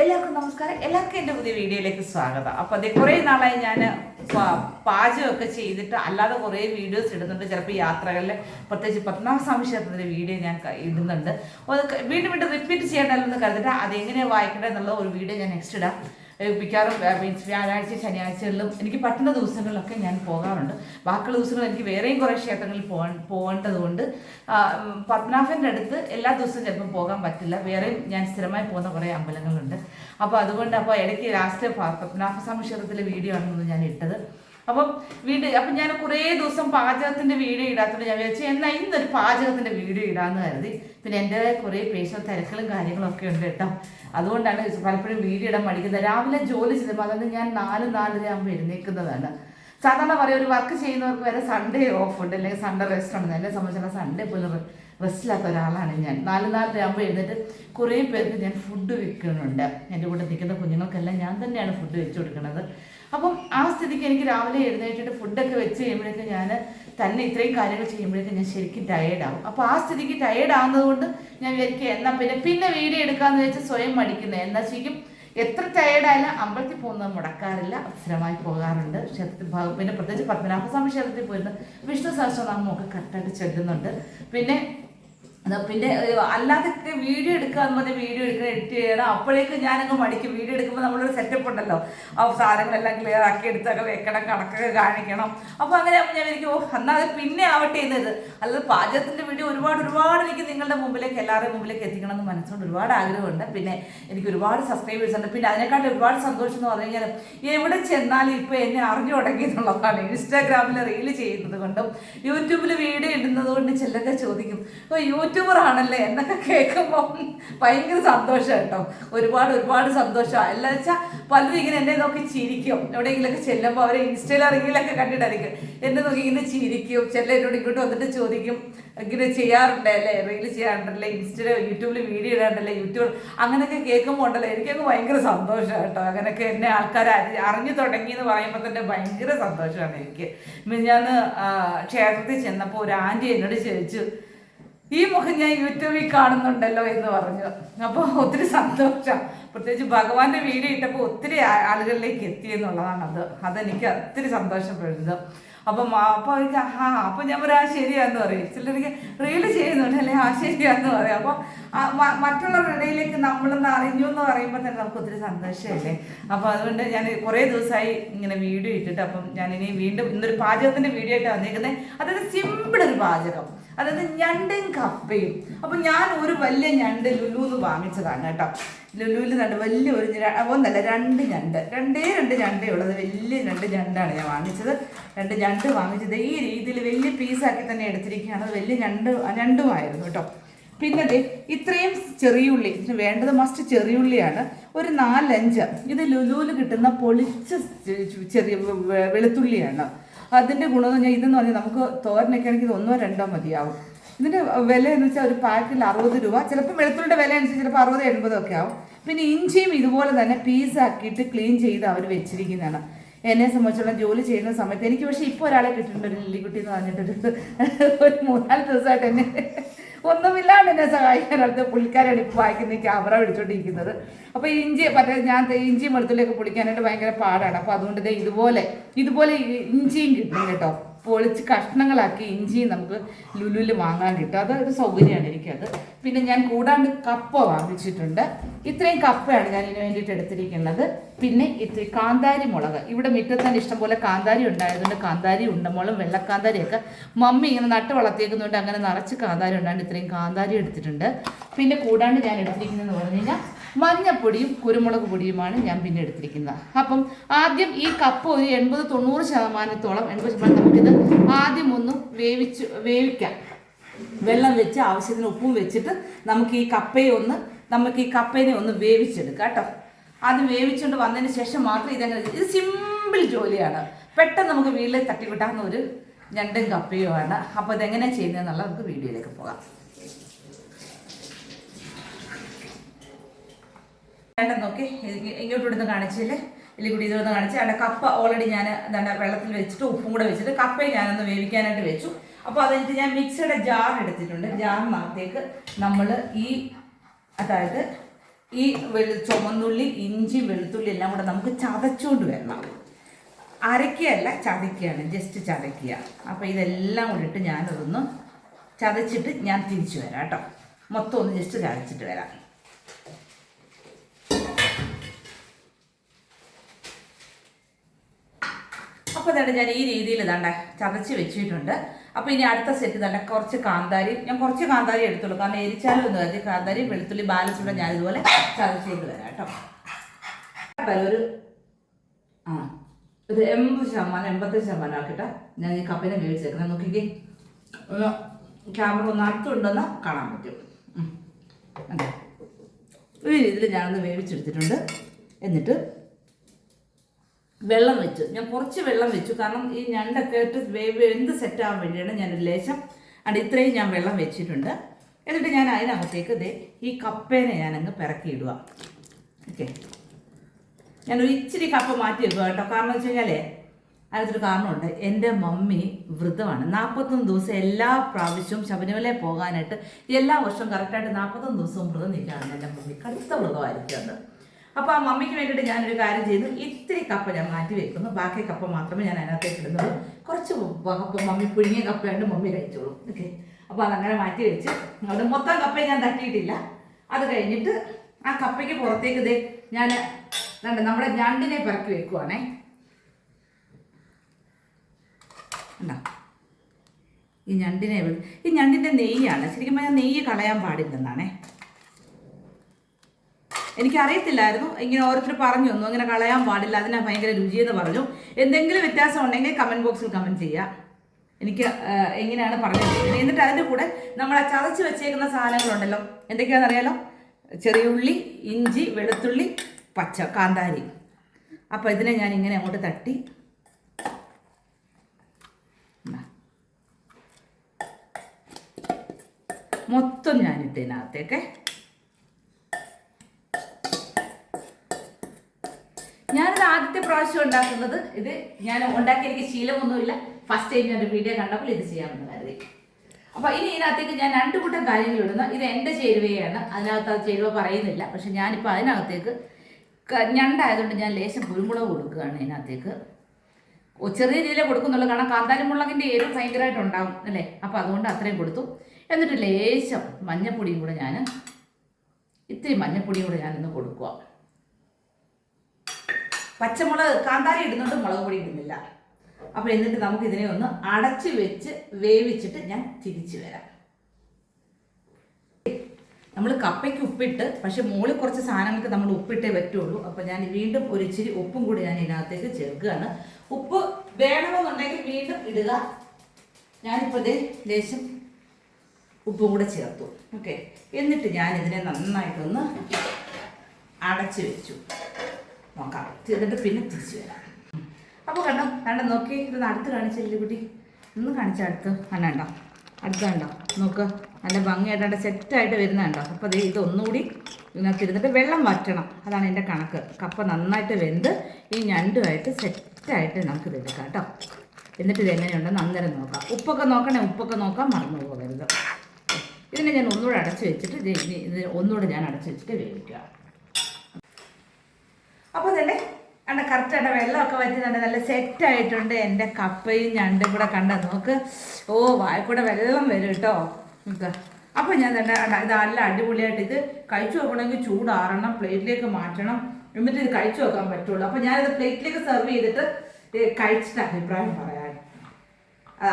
എല്ലാവർക്കും നമസ്കാരം. എല്ലാവർക്കും എന്റെ പുതിയ വീഡിയോയിലേക്ക് സ്വാഗതം. അപ്പോൾ അതേ കുറേ നാളായി ഞാൻ പാചകമൊക്കെ ചെയ്തിട്ട് അല്ലാതെ കുറേ വീഡിയോസ് ഇടുന്നുണ്ട്. ചിലപ്പോൾ യാത്രകളിൽ പ്രത്യേകിച്ച് പത്മനാഭ സ്വാമി ക്ഷേത്രത്തിന്റെ വീഡിയോ ഞാൻ ഇടുന്നുണ്ട്. അപ്പോൾ അത് വീണ്ടും വീണ്ടും റിപ്പീറ്റ് ചെയ്യേണ്ടതെന്ന് എന്ന് കരുതിട്ട് അതെങ്ങനെയാണ് വായിക്കേണ്ടത് എന്നുള്ള ഒരു വീഡിയോ ഞാൻ നെക്സ്റ്റ് ഇടാം. മിക്കവാറും മീൻസ് വ്യാഴാഴ്ച ശനിയാഴ്ചകളിലും എനിക്ക് പറ്റുന്ന ദിവസങ്ങളിലൊക്കെ ഞാൻ പോകാറുണ്ട്. ബാക്കിയുള്ള ദിവസങ്ങളിൽ എനിക്ക് വേറെയും കുറേ ക്ഷേത്രങ്ങളിൽ പോകാൻ പോകേണ്ടതുകൊണ്ട് പത്മനാഭന്റെ അടുത്ത് എല്ലാ ദിവസവും ചിലപ്പം പോകാൻ പറ്റില്ല. വേറെയും ഞാൻ സ്ഥിരമായി പോകുന്ന കുറേ അമ്പലങ്ങളുണ്ട്. അപ്പോൾ അതുകൊണ്ട് അപ്പോൾ ഇടയ്ക്ക് ലാസ്റ്റ് പത്മനാഭസ്വാമി ക്ഷേത്രത്തിലെ വീഡിയോ ആണെന്ന് ഞാൻ ഇട്ടത്. അപ്പം വീട് അപ്പം ഞാൻ കുറേ ദിവസം പാചകത്തിന്റെ വീഡിയോ ഇടാത്തതുകൊണ്ട് ഞാൻ വിചാരിച്ചു എന്നാൽ ഇന്നൊരു പാചകത്തിന്റെ വീഡിയോ ഇടാമെന്ന് കരുതി. പിന്നെ എന്റെ കുറേ പേഷ്യൻ കാര്യങ്ങളും ഒക്കെ ഉണ്ട് കേട്ടോ. അതുകൊണ്ടാണ് പലപ്പോഴും വീഡിയോ ഇടാൻ മടിക്കുന്നത്. രാവിലെ ജോലി ചെയ്തപ്പോൾ അതായത് ഞാൻ നാല് നാലര ആകുമ്പോൾ എഴുന്നേൽക്കുന്നതാണ് സാധാരണ പറയും ഒരു വർക്ക് ചെയ്യുന്നവർക്ക് വരെ സൺഡേ ഓഫ് ഉണ്ട് അല്ലെങ്കിൽ സൺഡേ റെസ്റ്റ് ഉണ്ട് എന്നെ സംബന്ധിച്ചുള്ള സൺഡേ പോലും റെസ്റ്റില്ലാത്ത ഒരാളാണ് ഞാൻ. നാല് നാലര ആകുമ്പോൾ എഴുന്നേറ്റ് കുറേ പേർക്ക് ഞാൻ ഫുഡ് വെക്കുന്നുണ്ട്. എന്റെ കൂടെ നിൽക്കുന്ന കുഞ്ഞുങ്ങൾക്കെല്ലാം ഞാൻ തന്നെയാണ് ഫുഡ് വെച്ച് കൊടുക്കുന്നത്. അപ്പം ആ സ്ഥിതിക്ക് എനിക്ക് രാവിലെ എഴുന്നേറ്റിട്ട് ഫുഡൊക്കെ വെച്ച് കഴിയുമ്പോഴേക്കും ഞാൻ തന്നെ ഇത്രയും കാര്യങ്ങൾ ചെയ്യുമ്പോഴേക്കും ഞാൻ ശരിക്കും ടയേർഡാവും അപ്പോൾ ആ സ്ഥിതിക്ക് ടയേർഡ് ആവുന്നതുകൊണ്ട് ഞാൻ വിചാരിക്കുക എന്നാൽ പിന്നെ പിന്നെ വീഡിയോ എടുക്കാമെന്ന് വെച്ച് സ്വയം മടിക്കുന്നത് എന്നാൽ ശരിക്കും എത്ര ടയേർഡായാലും അമ്പലത്തിൽ പോകുന്നത് മുടക്കാറില്ല. സ്ഥിരമായി പോകാറുണ്ട്. ക്ഷേത്രത്തിൽ പിന്നെ പ്രത്യേകിച്ച് പത്മനാഭസ്വാമി ക്ഷേത്രത്തിൽ പോയിരുന്നു. വിഷ്ണു സഹസ്രനാമമൊക്കെ കറക്റ്റായിട്ട് ചെല്ലുന്നുണ്ട്. പിന്നെ പിന്നെ അല്ലാതെ വീഡിയോ എടുക്കുക എന്ന് പറഞ്ഞാൽ വീഡിയോ എടുക്കണം എഡിറ്റ് ചെയ്യണം. അപ്പോഴേക്കും ഞാനങ്ങ് മടിക്കും. വീഡിയോ എടുക്കുമ്പോൾ നമ്മളൊരു സെറ്റപ്പ് ഉണ്ടല്ലോ. ആ സാധനങ്ങളെല്ലാം ക്ലിയർ ആക്കി എടുത്തൊക്കെ വെക്കണം കണക്കൊക്കെ കാണിക്കണം. അപ്പോൾ അങ്ങനെ ഞാൻ എനിക്ക് എന്നാൽ അത് പിന്നെ ആവട്ടെ എന്നത് അല്ലാതെ പാചകത്തിന്റെ വീഡിയോ ഒരുപാട് ഒരുപാട് എനിക്ക് നിങ്ങളുടെ മുമ്പിലേക്ക് എല്ലാവരുടെയും മുമ്പിലേക്ക് എത്തിക്കണം എന്ന് മനസ്സുകൊണ്ട് ഒരുപാട് ആഗ്രഹമുണ്ട്. പിന്നെ എനിക്ക് ഒരുപാട് സബ്സ്ക്രൈബേഴ്സ് ഉണ്ട്. പിന്നെ അതിനെക്കാട്ടും ഒരുപാട് സന്തോഷം എന്ന് പറഞ്ഞു കഴിഞ്ഞാൽ എവിടെ ചെന്നാലും ഇപ്പോൾ എന്നെ അറിഞ്ഞു തുടങ്ങി എന്നുള്ളതാണ്. ഇൻസ്റ്റാഗ്രാമിൽ റീൽ ചെയ്യുന്നത് കൊണ്ടും യൂട്യൂബിൽ വീഡിയോ ഇടുന്നത് കൊണ്ട് ചിലരൊക്കെ ചോദിക്കും ഓ യൂട്യൂബർ ആണല്ലേ? എന്നൊക്കെ കേൾക്കുമ്പോൾ ഭയങ്കര സന്തോഷം കേട്ടോ. ഒരുപാട് ഒരുപാട് സന്തോഷമാണ് എല്ലാ വെച്ചാൽ പലരും ഇങ്ങനെ എന്നെ നോക്കി ചിരിക്കും. എവിടെയെങ്കിലൊക്കെ ചെല്ലുമ്പോൾ അവരെ ഇൻസ്റ്റയിൽ ഇറങ്ങിയിലൊക്കെ കണ്ടിട്ടായിരിക്കും. എന്നെ നോക്കി ഇങ്ങനെ ചിരിക്കും. ചില എന്നോട് ഇങ്ങോട്ട് വന്നിട്ട് ചോദിക്കും ഇങ്ങനെ ചെയ്യാറുണ്ടേ അല്ലേ? റീൽ ചെയ്യാറുണ്ടല്ലേ? ഇൻസ്റ്റയിൽ യൂട്യൂബിൽ വീഡിയോ ഇടാണ്ടല്ലേ യൂട്യൂബ് അങ്ങനെയൊക്കെ കേൾക്കുമ്പോൾ ഉണ്ടല്ലോ. എനിക്കൊക്കെ ഭയങ്കര സന്തോഷം കേട്ടോ. അങ്ങനെയൊക്കെ എന്നെ ആൾക്കാർ അറിഞ്ഞു തുടങ്ങി എന്ന് പറയുമ്പോൾ തന്നെ ഭയങ്കര സന്തോഷമാണ് എനിക്ക്. ഞാൻ ക്ഷേത്രത്തിൽ ചെന്നപ്പോൾ ഒരു ആന്റി എന്നോട് ചോദിച്ചു ഈ മുഖം ഞാൻ യൂട്യൂബിൽ കാണുന്നുണ്ടല്ലോ എന്ന് പറഞ്ഞു. അപ്പോൾ ഒത്തിരി സന്തോഷം. പ്രത്യേകിച്ച് ഭഗവാന്റെ വീഡിയോ ഇട്ടപ്പോൾ ഒത്തിരി ആളുകളിലേക്ക് എത്തി എന്നുള്ളതാണ് അത്. അതെനിക്ക് ഒത്തിരി സന്തോഷപ്പെടുന്നത്. അപ്പം അപ്പോൾ എനിക്ക് ആ അപ്പം ഞാൻ പറയാം ശരിയാന്ന് പറയും. ചിലർക്ക് റീൽ ചെയ്യുന്നുണ്ട് അല്ലെ? ആ ശരിയാന്ന് പറയും. അപ്പോൾ മറ്റുള്ളവരുടെ ഇടയിലേക്ക് നമ്മളൊന്ന് അറിഞ്ഞു എന്ന് പറയുമ്പോൾ തന്നെ നമുക്ക് ഒത്തിരി സന്തോഷമല്ലേ? അപ്പോൾ അതുകൊണ്ട് ഞാൻ കുറേ ദിവസമായി ഇങ്ങനെ വീഡിയോ ഇട്ടിട്ട് അപ്പം ഞാൻ ഇനി വീണ്ടും ഇന്നൊരു പാചകത്തിന്റെ വീഡിയോ ആയിട്ട് വന്നിരിക്കുന്നത് അതൊരു സിമ്പിൾ ഒരു പാചകം. അതായത് ഞണ്ടും കപ്പയും. അപ്പം ഞാൻ ഒരു വലിയ ഞണ്ട് ലുലുന്ന് വാങ്ങിച്ചതാണ് കേട്ടോ. ലുലുവിൽ രണ്ട് വലിയ ഒരു ഒന്നല്ല രണ്ട് ഞണ്ട്. രണ്ടേ രണ്ട് ഞണ്ടേ ഉള്ളത്. വലിയ രണ്ട് ഞണ്ടാണ് ഞാൻ വാങ്ങിച്ചത്. രണ്ട് ഞണ്ട് വാങ്ങിച്ചത്. ഈ രീതിയിൽ വലിയ പീസാക്കി തന്നെ എടുത്തിരിക്കുകയാണ്. വലിയ ഞണ്ട് ഞണ്ടുമായിരുന്നു കേട്ടോ. പിന്നെ ദേ ഇത്രയും ചെറിയുള്ളി ഇതിന് വേണ്ടത് മസ്റ്റ് ചെറിയുള്ളിയാണ് ഒരു നാലഞ്ച്. ഇത് ലുലുവിൽ കിട്ടുന്ന പൊളിച്ച ചെറിയ വെളുത്തുള്ളിയാണ്. അതിന്റെ ഗുണമെന്ന് പറഞ്ഞാൽ ഇതെന്ന് പറഞ്ഞാൽ നമുക്ക് തോരനൊക്കെ ആണെങ്കിൽ ഇത് ഒന്നോ രണ്ടോ മതിയാവും. ഇതിന്റെ വില എന്ന് വെച്ചാൽ ഒരു പാക്കിൽ അറുപത് രൂപ. ചിലപ്പോൾ വെളുത്തുള്ള വില അനുസരിച്ച് ചിലപ്പോൾ അറുപത് എൺപതോ ഒക്കെ ആവും. പിന്നെ ഇഞ്ചിയും ഇതുപോലെ തന്നെ പീസാക്കിയിട്ട് ക്ലീൻ ചെയ്ത് അവർ വെച്ചിരിക്കുന്നതാണ്. എന്നെ സംബന്ധിച്ചുള്ള ജോലി ചെയ്യുന്ന സമയത്ത് എനിക്ക് പക്ഷേ ഇപ്പോൾ ഒരാളെ കിട്ടിയിട്ടുണ്ട് ഒരു ലില്ലിക്കുട്ടി എന്ന് പറഞ്ഞിട്ടൊരു ഒരു മൂന്നാൽ ദിവസമായിട്ട് എന്നെ ഒന്നുമില്ലാണ്ട് എന്നെ സഹായിക്കാനടുത്ത് പുള്ളിക്കാരാണ് ഇപ്പോൾ വായിക്കുന്ന ക്യാമറ പിടിച്ചോണ്ടിരിക്കുന്നത്. അപ്പോൾ ഇഞ്ചി മറ്റേ ഞാൻ ഇഞ്ചിയും വെളുത്തുള്ളിയൊക്കെ പൊളിക്കാനായിട്ട് ഭയങ്കര പാടാണ്. അപ്പോൾ അതുകൊണ്ട് ഇതുപോലെ ഇതുപോലെ ഇഞ്ചിയും കിട്ടും കേട്ടോ. പൊളിച്ച് കഷ്ണങ്ങളാക്കി ഇഞ്ചിയും നമുക്ക് ലുലുവിൽ വാങ്ങാൻ കിട്ടും. അത് ഒരു സൗകര്യമാണ് എനിക്കത്. പിന്നെ ഞാൻ കൂടാണ്ട് കപ്പ വാങ്ങിച്ചിട്ടുണ്ട്. ഇത്രയും കപ്പയാണ് ഞാൻ ഇതിന് വേണ്ടിയിട്ട് എടുത്തിരിക്കുന്നത്. പിന്നെ ഇത്തിരി കാന്താരി മുളക്. ഇവിടെ മുറ്റത്ത് തന്നെ ഇഷ്ടംപോലെ കാന്താരി ഉണ്ടായതുകൊണ്ട് കാന്താരി ഉണ്ടമുളകും വെള്ളക്കാന്താരിയൊക്കെ മമ്മി ഇങ്ങനെ നട്ട് വളർത്തിയേക്കുന്നതുകൊണ്ട് അങ്ങനെ നിറച്ച് കാന്താരി ഉണ്ടാണ്ട് ഇത്രയും കാന്താരി എടുത്തിട്ടുണ്ട്. പിന്നെ കൂടാണ്ട് ഞാൻ എടുത്തിരിക്കുന്നതെന്ന് പറഞ്ഞു കഴിഞ്ഞാൽ മഞ്ഞപ്പൊടിയും കുരുമുളക് പൊടിയുമാണ് ഞാൻ പിന്നെ എടുത്തിരിക്കുന്നത്. അപ്പം ആദ്യം ഈ കപ്പ് ഒരു എൺപത് തൊണ്ണൂറ് ശതമാനത്തോളം എൺപത് ശതമാനം നമുക്കിത് ആദ്യം ഒന്ന് വേവിച്ച് വേവിക്കാം. വെള്ളം വെച്ച് ആവശ്യത്തിന് ഉപ്പും വെച്ചിട്ട് നമുക്ക് ഈ കപ്പയെ ഒന്ന് നമുക്ക് ഈ കപ്പേനെ ഒന്ന് വേവിച്ചെടുക്കാം കേട്ടോ. അത് വേവിച്ചുകൊണ്ട് വന്നതിന് ശേഷം മാത്രം ഇതങ്ങനെ ഇത് സിമ്പിൾ ജോലിയാണ്. പെട്ടെന്ന് നമുക്ക് വീട്ടിൽ തട്ടിവിട്ടാകുന്ന ഒരു ഞണ്ടും കപ്പയുമാണ്. അപ്പോൾ ഇതെങ്ങനെ ചെയ്യുന്നതെന്നുള്ള നമുക്ക് വീഡിയോയിലേക്ക് പോകാം. വേണ്ട നോക്കി. ഇങ്ങോട്ട് ഇവിടുന്ന് കാണിച്ചില്ലേ? ഇതിൽ കൂടി ഇതൊന്ന് കാണിച്ച്. അവിടെ കപ്പ ഓൾറെഡി ഞാൻ എന്താണ് വെള്ളത്തിൽ വെച്ചിട്ട് ഉപ്പും കൂടെ വെച്ചിട്ട് കപ്പയെ ഞാനൊന്ന് വേവിക്കാനായിട്ട് വെച്ചു. അപ്പോൾ അതെനിക്ക് ഞാൻ മിക്സിയുടെ ജാർ എടുത്തിട്ടുണ്ട്. ജാറിനകത്തേക്ക് നമ്മൾ ഈ അതായത് ഈ വെളു ചുമന്നുള്ളി ഇഞ്ചി വെളുത്തുള്ളി എല്ലാം കൂടെ നമുക്ക് ചതച്ചുകൊണ്ട് വരണം. അരയ്ക്കുകയല്ല ചതയ്ക്കുകയാണ് ജസ്റ്റ് ചതയ്ക്കുക. അപ്പോൾ ഇതെല്ലാം കൂടെ ഇട്ട് ഞാനതൊന്ന് ചതച്ചിട്ട് ഞാൻ തിരിച്ചു വരാം കേട്ടോ. മൊത്തം ഒന്ന് ജസ്റ്റ് ചതച്ചിട്ട് വരാം. അപ്പോൾ തന്നെ ഞാൻ ഈ രീതിയിൽ ഇതാണ്ട ചതച്ച് വെച്ചിട്ടുണ്ട്. അപ്പോൾ ഇനി അടുത്ത സെറ്റ് തന്നെ കുറച്ച് കാന്താരി. ഞാൻ കുറച്ച് കാന്താരി എടുത്തുള്ളൂ. കാരണം എരിച്ചാലും ഒന്ന് കരുതി കാന്താരി വെളുത്തുള്ളി ബാലൻസ് കൂടെ ഞാൻ ഇതുപോലെ ചതച്ചിട്ട് വരാം കേട്ടോ. ഒരു ആ ഒരു എൺപത് ശതമാനം എൺപത്തഞ്ച് ശതമാനം ആക്കട്ടെ ഞാൻ ഈ കപ്പിനെ വേവിച്ചേക്കുന്നത്. നോക്കിക്കേ. ഒന്ന് ക്യാമറ ഒന്ന് അടുത്തുണ്ടെന്ന് കാണാൻ പറ്റും? ഈ രീതിയിൽ ഞാനൊന്ന് വേവിച്ചെടുത്തിട്ടുണ്ട്. എന്നിട്ട് വെള്ളം വെച്ചു. ഞാൻ കുറച്ച് വെള്ളം വെച്ചു. കാരണം ഈ ഞണ്ടൊക്കെ ഇട്ട് വേവ് എന്ത് സെറ്റ് ആവാൻ വേണ്ടിയാണ് ഞാൻ ലേശം അത് ഇത്രയും ഞാൻ വെള്ളം വെച്ചിട്ടുണ്ട്. എന്നിട്ട് ഞാൻ അതിനകത്തേക്ക് ദേ ഈ കപ്പേനെ ഞാനങ്ങ് പിറക്കിയിടുക. ഓക്കെ. ഒരു ഇച്ചിരി കപ്പ മാറ്റി വെക്കുക കേട്ടോ. കാരണം വെച്ച് കഴിഞ്ഞാലേ അതിനൊരു കാരണമുണ്ട്. എന്റെ മമ്മി വ്രതമാണ് നാൽപ്പത്തൊന്ന് ദിവസം എല്ലാ പ്രാവശ്യവും ശബരിമല പോകാനായിട്ട് എല്ലാ വർഷവും കറക്റ്റായിട്ട് നാൽപ്പത്തൊന്ന് ദിവസവും വ്രതം നിൽക്കുകയാണ് എന്റെ മമ്മി. കടുത്ത വ്രതമായിരിക്കും അത്. അപ്പോൾ ആ മമ്മിക്ക് വേണ്ടിയിട്ട് ഞാനൊരു കാര്യം ചെയ്തു. ഇത്തിരി കപ്പ ഞാൻ മാറ്റി വെക്കുന്നു. ബാക്കി കപ്പ മാത്രമേ ഞാൻ അതിനകത്തേക്ക് ഇടുന്നുള്ളൂ കുറച്ച് കപ്പ മമ്മി പുഴുങ്ങിയ കപ്പയുണ്ട് മമ്മി കഴിച്ചോളൂ. ഓക്കെ. അപ്പോൾ അതങ്ങനെ മാറ്റി വെച്ച് അവിടെ മൊത്തം കപ്പയും ഞാൻ തട്ടിയിട്ടില്ല. അത് കഴിഞ്ഞിട്ട് ആ കപ്പയ്ക്ക് പുറത്തേക്ക് ഇതേ ഞാൻ രണ്ട് നമ്മുടെ ഞണ്ടിനെ പിറക്കി വെക്കുവാണേ. ഈ ഞണ്ടിനെ ഈ ഞണ്ടിന്റെ നെയ്യാണ്. ശരിക്കും പറഞ്ഞാൽ നെയ്യ് കളയാൻ പാടില്ലെന്നാണേ. എനിക്കറിയത്തില്ലായിരുന്നു. ഇങ്ങനെ ഓരോരുത്തർ പറഞ്ഞു തന്നു അങ്ങനെ കളയാൻ പാടില്ല. അതിനാ ഭയങ്കര രുചിയെന്ന് പറഞ്ഞു. എന്തെങ്കിലും വ്യത്യാസം ഉണ്ടെങ്കിൽ കമന്റ് ബോക്സിൽ കമന്റ് ചെയ്യുക എനിക്ക് എങ്ങനെയാണ് പറഞ്ഞത്? എന്നിട്ട് അതിന്റെ കൂടെ നമ്മൾ ആ ചതച്ച് വെച്ചേക്കുന്ന സാധനങ്ങളുണ്ടല്ലോ. എന്തൊക്കെയാണെന്ന് അറിയാലോ? ചെറിയുള്ളി ഇഞ്ചി വെളുത്തുള്ളി പച്ച കാന്താരി. അപ്പോൾ ഇതിനെ ഞാൻ ഇങ്ങനെ അങ്ങോട്ട് തട്ടി. മൊത്തം ഞാനിട്ട് ഞാനിത് ആദ്യത്തെ പ്രാവശ്യം ഉണ്ടാക്കുന്നത്. ഇത് ഞാൻ ഉണ്ടാക്കി എനിക്ക് ശീലമൊന്നുമില്ല. ഫസ്റ്റ് ടൈം ഞാൻ വീഡിയോ കണ്ടപ്പോൾ ഇത് ചെയ്യാമെന്ന് കരുതി. അപ്പോൾ ഇനി ഇതിനകത്തേക്ക് ഞാൻ രണ്ടു കൂട്ടം കാര്യങ്ങൾ ഇടുന്നു. ഇത് എന്റെ ചേരുവയാണ്. അതിനകത്ത് അത് ചേരുവ പറയുന്നില്ല. പക്ഷെ ഞാനിപ്പോൾ അതിനകത്തേക്ക് ഞണ്ടായതുകൊണ്ട് ഞാൻ ലേശം കുരുമുളക് കൊടുക്കുകയാണ് ഇതിനകത്തേക്ക്. ചെറിയ രീതിയിലേ കൊടുക്കുന്നുള്ളൂ. കാരണം കാന്താരി മുളകിന്റെ എരിവ് ഭയങ്കരമായിട്ട് ഉണ്ടാകും അല്ലേ? അപ്പോൾ അതുകൊണ്ട് അത്രയും കൊടുത്തു. എന്നിട്ട് ലേശം മഞ്ഞപ്പൊടിയും കൂടെ ഞാൻ ഇത്തിരി മഞ്ഞപ്പൊടിയും കൂടെ ഞാനിന്ന് കൊടുക്കുക പച്ചമുളക് കാന്താരി ഇടുന്നുണ്ട് മുളക് പൊടി ഇടുന്നില്ല. അപ്പോൾ എന്നിട്ട് നമുക്ക് ഇതിനെ ഒന്ന് അടച്ചു വെച്ച് വേവിച്ചിട്ട് ഞാൻ തിരിച്ചു വരാം. നമ്മൾ കപ്പയ്ക്ക് ഉപ്പിട്ട് പക്ഷെ മുകളിൽ കുറച്ച് സാധനങ്ങൾക്ക് നമ്മൾ ഉപ്പിട്ടേ പറ്റുള്ളൂ. അപ്പോൾ ഞാൻ വീണ്ടും ഒരു ഇച്ചിരി ഉപ്പും കൂടി ഞാൻ ഇതിനകത്തേക്ക് ചേർക്കുകയാണ്. ഉപ്പ് വേണമെന്നുണ്ടെങ്കിൽ വീണ്ടും ഇടുക. ഞാനിപ്പോൾ ഇതേ ലേശം ഉപ്പും കൂടെ ചേർത്തു. ഓക്കെ. എന്നിട്ട് ഞാൻ ഇതിനെ നന്നായിട്ടൊന്ന് അടച്ചു വെച്ചു. നോക്കാം. എന്നിട്ട് പിന്നെ തിരിച്ചു വരാം. അപ്പോൾ കണ്ടോ? കണ്ടോ? നോക്കി. ഇത് അടുത്ത് കാണിച്ചില്ലേ കുട്ടി? ഒന്ന് കാണിച്ച അടുത്ത്. കണ്ട കണ്ടോ? അടുത്ത് കണ്ടോ? നോക്ക്. നല്ല ഭംഗിയായിട്ട് സെറ്റായിട്ട് വരുന്നുണ്ടോ അപ്പോൾ ഇത് ഒന്നുകൂടി ഇതിനകത്ത് വെള്ളം വറ്റണം. അതാണ് എന്റെ കണക്ക്. കപ്പ നന്നായിട്ട് വെന്ത് ഈ ഞണ്ടുമായിട്ട് സെറ്റായിട്ട് നമുക്ക് എടുക്കാം കേട്ടോ. എന്നിട്ട് ഇത് എങ്ങനെയുണ്ടെന്ന് അന്നേരം നോക്കാം. ഉപ്പൊക്കെ നോക്കണേ ഉപ്പൊക്കെ നോക്കാൻ മറന്നു പോകരുത്. ഇതിനെ ഞാൻ ഒന്നുകൂടെ അടച്ചു വെച്ചിട്ട് ഇത് ഒന്നുകൂടെ ഞാൻ അടച്ചു വെച്ചിട്ട് വേവിക്കുക. അപ്പോൾ തന്നെ കണ്ട കറക്റ്റായിട്ട് വെള്ളമൊക്കെ വറ്റി നല്ല നല്ല സെറ്റ് ആയിട്ടുണ്ട്. എന്റെ കപ്പയും ഞണ്ടും കൂടെ കണ്ട നോക്ക്. ഓ വായക്കൂടെ വെള്ളം വരും കേട്ടോ. നമുക്ക് അപ്പോൾ ഞാൻ തന്നെ ഇത് നല്ല അടിപൊളിയായിട്ട് ഇത് കഴിച്ചു നോക്കണമെങ്കിൽ ചൂടാറണം പ്ലേറ്റിലേക്ക് മാറ്റണം. എന്നിട്ട് ഇത് കഴിച്ചു നോക്കാൻ പറ്റുള്ളൂ. അപ്പോൾ ഞാനിത് പ്ലേറ്റിലേക്ക് സെർവ് ചെയ്തിട്ട് കഴിച്ചിട്ട് അഭിപ്രായം പറയാം.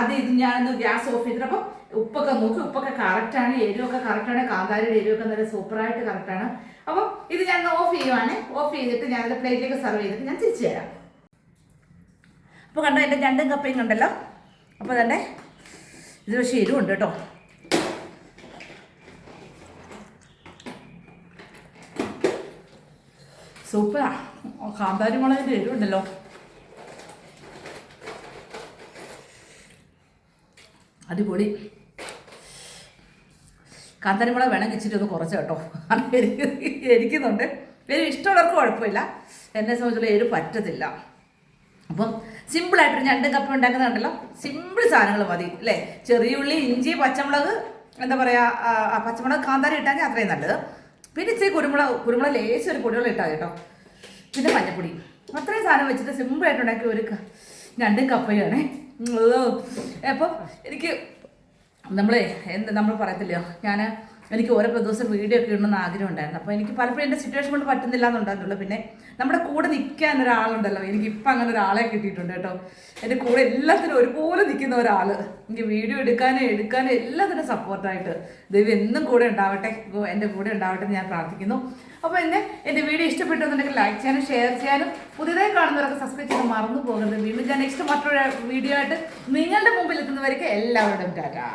അത് ഇത് ഞാനൊന്ന് ഗ്യാസ് ഓഫ് ചെയ്തിട്ട് അപ്പം ഉപ്പൊക്കെ നോക്കി ഉപ്പൊക്കെ കറക്റ്റാണ് എരിവൊക്കെ കറക്റ്റാണ് കാന്താരിയുടെ എരിവൊക്കെ നല്ല സൂപ്പറായിട്ട് കറക്റ്റാണ് അപ്പം ഇത് ഞാൻ ഓഫ് ചെയ്യുവാണ്. ഓഫ് ചെയ്തിട്ട് ഞാനത് പ്ലേറ്റിലേക്ക് സെർവ് ചെയ്തിട്ട് ഞാൻ തിരിച്ചു തരാം അപ്പോൾ കണ്ടോ എന്റെ രണ്ടും കപ്പയും കണ്ടല്ലോ? അപ്പോൾ തന്നെ ഇത് പക്ഷേ എരിവുണ്ട് കേട്ടോ. സൂപ്പറാ കാന്താരി മുളകിന്റെ എരിവുണ്ടല്ലോ അടിപൊളി. കാന്താരിമുളക് വേണമെങ്കിൽ ഇച്ചിരി ഒന്ന് കുറച്ച് കേട്ടോ. എനിക്കുന്നുണ്ട് എരിവ് ഇഷ്ടമുള്ളവർക്ക് കുഴപ്പമില്ല. എന്നെ സംബന്ധിച്ചുള്ള എരിവ് പറ്റത്തില്ല. അപ്പം സിമ്പിളായിട്ടൊരു രണ്ട് കപ്പ ഉണ്ടാക്കുന്നുണ്ടല്ലോ. സിമ്പിൾ സാധനങ്ങൾ മതി അല്ലേ? ചെറിയുള്ളി ഇഞ്ചി പച്ചമുളക് എന്താ പറയുക പച്ചമുളക് കാന്താരി ഇട്ടാൽ അത്രയും നല്ലത്. പിന്നെ ഇച്ചിരി കുരുമുളക് കുരുമുളക് ലേശം ഒരു പൊടികൾ ഇട്ടാൽ കേട്ടോ. പിന്നെ മഞ്ഞപ്പൊടി. അത്രയും സാധനം വെച്ചിട്ട് സിമ്പിളായിട്ട് ഉണ്ടാക്കിയ ഒരു രണ്ടും കപ്പയാണേ. അപ്പോൾ എനിക്ക് നമ്മളെ എന്ത് നമ്മൾ പറയത്തില്ല ഞാൻ എനിക്ക് ഓരോ ദിവസം വീഡിയോ ഒക്കെ ഇടണമെന്ന് ആഗ്രഹം ഉണ്ടായിരുന്നു. അപ്പോൾ എനിക്ക് പലപ്പോഴും എന്റെ സിറ്റുവേഷൻ കൊണ്ട് പറ്റുന്നില്ല എന്നുണ്ടായിരുന്നുള്ളൂ. പിന്നെ നമ്മുടെ കൂടെ നിൽക്കാൻ ഒരാളുണ്ടല്ലോ. എനിക്ക് ഇപ്പം അങ്ങനെ ഒരാളെ കിട്ടിയിട്ടുണ്ട് കേട്ടോ. എന്റെ കൂടെ എല്ലാത്തിനും ഒരുപോലെ നിൽക്കുന്ന ഒരാൾ എനിക്ക് വീഡിയോ എടുക്കാനും എടുക്കാനും എല്ലാത്തിനും സപ്പോർട്ടായിട്ട് ദൈവം എന്നും കൂടെ ഉണ്ടാവട്ടെ. എന്റെ കൂടെ ഉണ്ടാവട്ടെ എന്ന് ഞാൻ പ്രാർത്ഥിക്കുന്നു. അപ്പോൾ എന്നെ എന്റെ വീഡിയോ ഇഷ്ടപ്പെട്ടുണ്ടെങ്കിൽ ലൈക്ക് ചെയ്യാനും ഷെയർ ചെയ്യാനും പുതിയതായി കാണുന്നവരൊക്കെ സബ്സ്ക്രൈബ് ചെയ്യാൻ മറന്നു പോകരുത്. വീണ്ടും ഞാൻ നെക്സ്റ്റ് മറ്റൊരു വീഡിയോ ആയിട്ട് നിങ്ങളുടെ മുമ്പിൽ എത്തുന്നവർക്ക് എല്ലാവരുടെയും ടാറ്റാ.